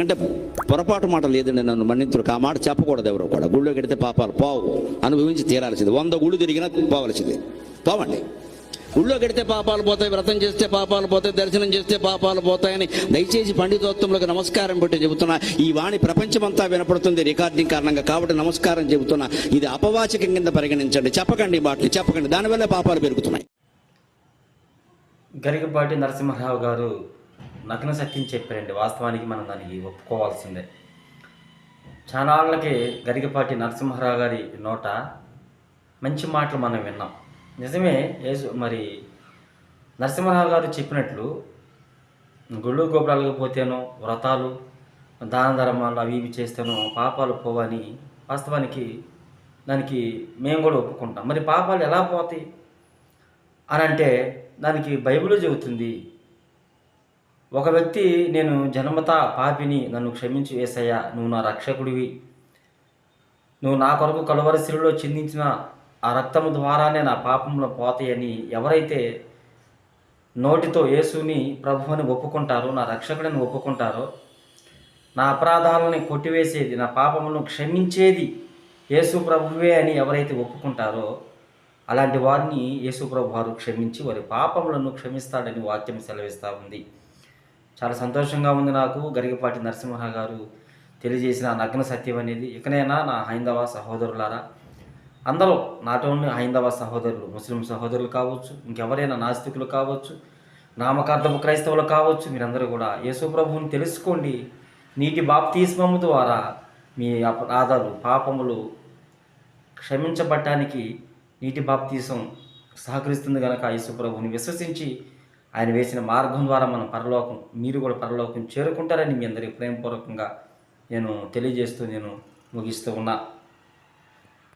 అంటే పొరపాటు మాట లేదండి నన్ను మన్నింతుడు ఆ మాట చెప్పకూడదు ఎవరు కూడా. గుళ్ళో కడితే పాపాలు పావు. అనుభవించి తీరాల్సింది. వంద గుళ్ళు తిరిగినా పోవలసింది. పోవండి. గుళ్ళో కడితే పాపాలు పోతాయి వ్రతం చేస్తే పాపాలు పోతాయి దర్శనం చేస్తే పాపాలు పోతాయని దయచేసి పండితోత్వంలోకి నమస్కారం పెట్టి చెబుతున్నా. ఈ వాణి ప్రపంచమంతా వినపడుతుంది రికార్డింగ్ కారణంగా. కాబట్టి నమస్కారం చెబుతున్నా. ఇది అపవాచకం కింద పరిగణించండి. చెప్పకండి మాటలు. చెప్పకండి. దానివల్ల పాపాలు పెరుగుతున్నాయి. గరికపాటి నరసింహరావు గారు నగ్న సత్యం చెప్పారండి. వాస్తవానికి మనం దానికి ఒప్పుకోవాల్సిందే. చాలాళ్ళకి గరికపాటి నరసింహరావు గారి నోట మంచి మాటలు మనం విన్నాం. నిజమే యేసు మరి నరసింహరావు గారు చెప్పినట్లు గుళ్ళు గోపురాలకు పోతేనో వ్రతాలు దాన ధర్మాలు అవి ఇవి చేస్తేనో పాపాలు పోవని వాస్తవానికి దానికి మేము కూడా ఒప్పుకుంటాం. మరి పాపాలు ఎలా పోతాయి? అని అంటే దానికి బైబిల్ చెబుతుంది ఒక వ్యక్తి నేను జన్మత పాపిని నన్ను క్షమించి వేసయ్యా నువ్వు నా రక్షకుడివి. నువ్వు నా కొరకు కలువరిశిలో చిందించిన ఆ రక్తము ద్వారానే నా పాపంలో పోతాయని ఎవరైతే నోటితో యేసుని ప్రభువుని ఒప్పుకుంటారో నా రక్షకుడిని ఒప్పుకుంటారో నా అపరాధాలని కొట్టివేసేది నా పాపమును క్షమించేది యేసు ప్రభువే అని ఎవరైతే ఒప్పుకుంటారో అలాంటి వారిని యేసు ప్రభు వారు క్షమించి వారి పాపములను క్షమిస్తాడని వాక్యం సెలవిస్తూ ఉంది. చాలా సంతోషంగా ఉంది నాకు. గరిగపాటి నరసింహ గారు తెలియజేసిన నగ్న సత్యం అనేది ఇకనైనా నా హైందవ సహోదరులారా. అందరూ నాట్ ఓన్లీ హైందవ సహోదరులు ముస్లిం సహోదరులు కావచ్చు ఇంకెవరైనా నాస్తికులు కావచ్చు నామకార్థపు క్రైస్తవులు కావచ్చు మీరందరూ కూడా యేసు ప్రభువుని తెలుసుకోండి. నీటి బాప్తీస్మము ద్వారా మీ అపరాధాలు పాపములు క్షమించబడటానికి నీటి బాప్తీసం సహకరిస్తుంది కనుక యేసు ప్రభువుని విశ్వసించి ఆయన వేసిన మార్గం ద్వారా మనం పరలోకం మీరు కూడా పరలోకం చేరుకుంటారని మీ అందరికీ ప్రేమపూర్వకంగా నేను తెలియజేస్తూ నేను ముగిస్తూ ఉన్నా.